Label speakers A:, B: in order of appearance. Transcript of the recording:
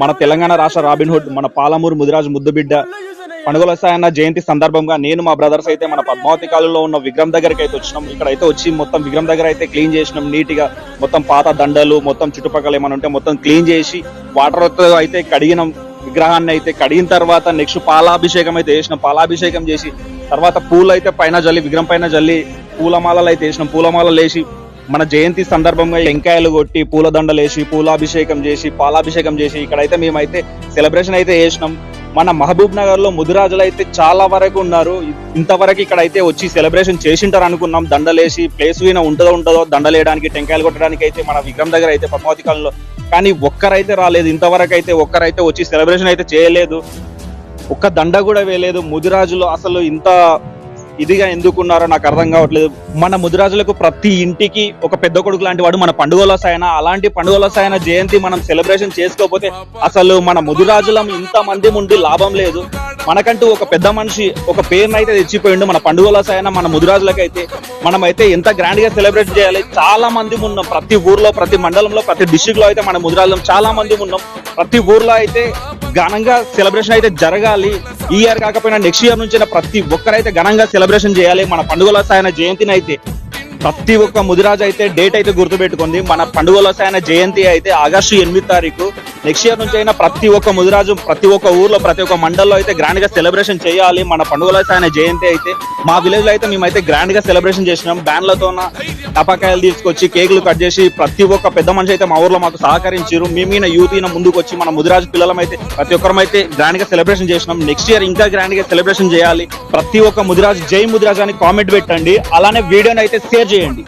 A: మన తెలంగాణ రాష్ట్ర robin hood మన పాలమూరు ముదిరాజు ముద్దుబిడ్డ పండుగల సాయన్న జయంతి సందర్భంగా నేను మా బ్రదర్స్ అయితే మన పద్మావతి కాలంలో ఉన్న విగ్రహం దగ్గరికి అయితే వచ్చినాం. ఇక్కడ అయితే వచ్చి మొత్తం విగ్రహం దగ్గర అయితే క్లీన్ చేసినాం. నీట్గా మొత్తం పాత దండలు మొత్తం చుట్టుపక్కల ఏమైనా ఉంటే మొత్తం క్లీన్ చేసి వాటర్తో అయితే కడిగినాం. విగ్రహాన్ని అయితే కడిగిన తర్వాత నెక్స్ట్ పాలాభిషేకం అయితే వేసినాం పాలాభిషేకం చేసి తర్వాత పూలు అయితే పైన జల్లి విగ్రహం పైన జల్లి పూలమాలలు అయితే వేసినాం పూలమాలలు వేసి మన జయంతి సందర్భంగా టెంకాయలు కొట్టి పూలదండలు వేసి పూలాభిషేకం చేసి పాలాభిషేకం చేసి ఇక్కడైతే మేమైతే సెలబ్రేషన్ అయితే చేసినాం. మన మహబూబ్ నగర్లో ముదిరాజులు అయితే చాలా వరకు ఉన్నారు. ఇంతవరకు ఇక్కడ అయితే వచ్చి సెలబ్రేషన్ చేసింటారు అనుకున్నాం. దండలేసి ప్లేస్ విన ఉంటుందో ఉంటుందో దండలేయడానికి టెంకాయలు కొట్టడానికి అయితే మన విగ్రహం దగ్గర అయితే పద్మావతి కాలంలో కానీ ఒక్కరైతే రాలేదు. ఇంతవరకు అయితే ఒక్కరైతే వచ్చి సెలబ్రేషన్ అయితే చేయలేదు. ఒక్క దండ కూడా వేయలేదు. ముదిరాజులు అసలు ఇంత ఇదిగా ఎందుకున్నారో నాకు అర్థం కావట్లేదు. మన ముదిరాజులకు ప్రతి ఇంటికి ఒక పెద్ద కొడుకు లాంటి వాడు మన పండుగల సాయన అలాంటి పండుగల సాయన జయంతి మనం సెలబ్రేషన్ చేసుకోకపోతే అసలు మన ముదిరాజులం ఇంత మంది ఉండి లాభం లేదు. మనకంటూ ఒక పెద్ద మనిషి ఒక పేరునైతే అయితే తెచ్చిపోయిండు మన పండుగల సాయన మన ముదిరాజులకైతే. మనమైతే ఎంత గ్రాండ్గా సెలబ్రేట్ చేయాలి? చాలా మంది ఉన్నాం. ప్రతి ఊర్లో ప్రతి మండలంలో ప్రతి డిస్టిక్లో అయితే మన ముదిరాజులం చాలా మంది ఉన్నాం. ప్రతి ఊర్లో అయితే ఘనంగా సెలబ్రేషన్ అయితే జరగాలి. ఈ ఇయర్ కాకపోయినా నెక్స్ట్ ఇయర్ నుంచి ప్రతి ఒక్కరైతే ఘనంగా సెలబ్రేషన్ చేయాలి. మన పండుగల సాయన జయంతిని అయితే ప్రతి ఒక్క ముదిరాజు అయితే డేట్ అయితే గుర్తుపెట్టుకుంది. మన పండుగల సాయన జయంతి అయితే ఆగస్టు ఎనిమిది తారీఖు. నెక్స్ట్ ఇయర్ నుంచి అయినా ప్రతి ఒక్క ముదిరాజు ప్రతి ఒక్క ఊర్లో ప్రతి ఒక్క మండల్లో అయితే గ్రాండ్గా సెలబ్రేషన్ చేయాలి. మన పండుగల సాయన జయంతి అయితే మా విలేజ్లో అయితే మేమైతే గ్రాండ్గా సెలబ్రేషన్ చేసినాం. బ్యాన్లతో టపాకాయలు తీసుకొచ్చి కేకులు కట్ చేసి ప్రతి ఒక్క పెద్ద మనిషి అయితే మా ఊర్లో మాకు సహకరించారు మేమైన యూత్ ఈయన ముందుకు వచ్చి మన ముదిరాజు పిల్లలం అయితే ప్రతి ఒక్కరం అయితే గ్రాండ్గా సెలబ్రేషన్ చేసినాం. నెక్స్ట్ ఇయర్ ఇంకా గ్రాండ్గా సెలబ్రేషన్ చేయాలి. ప్రతి ఒక్క ముదిరాజు జై ముదిరాజు అని కామెంట్ పెట్టండి. అలానే వీడియోని అయితే షేర్ చేయండి.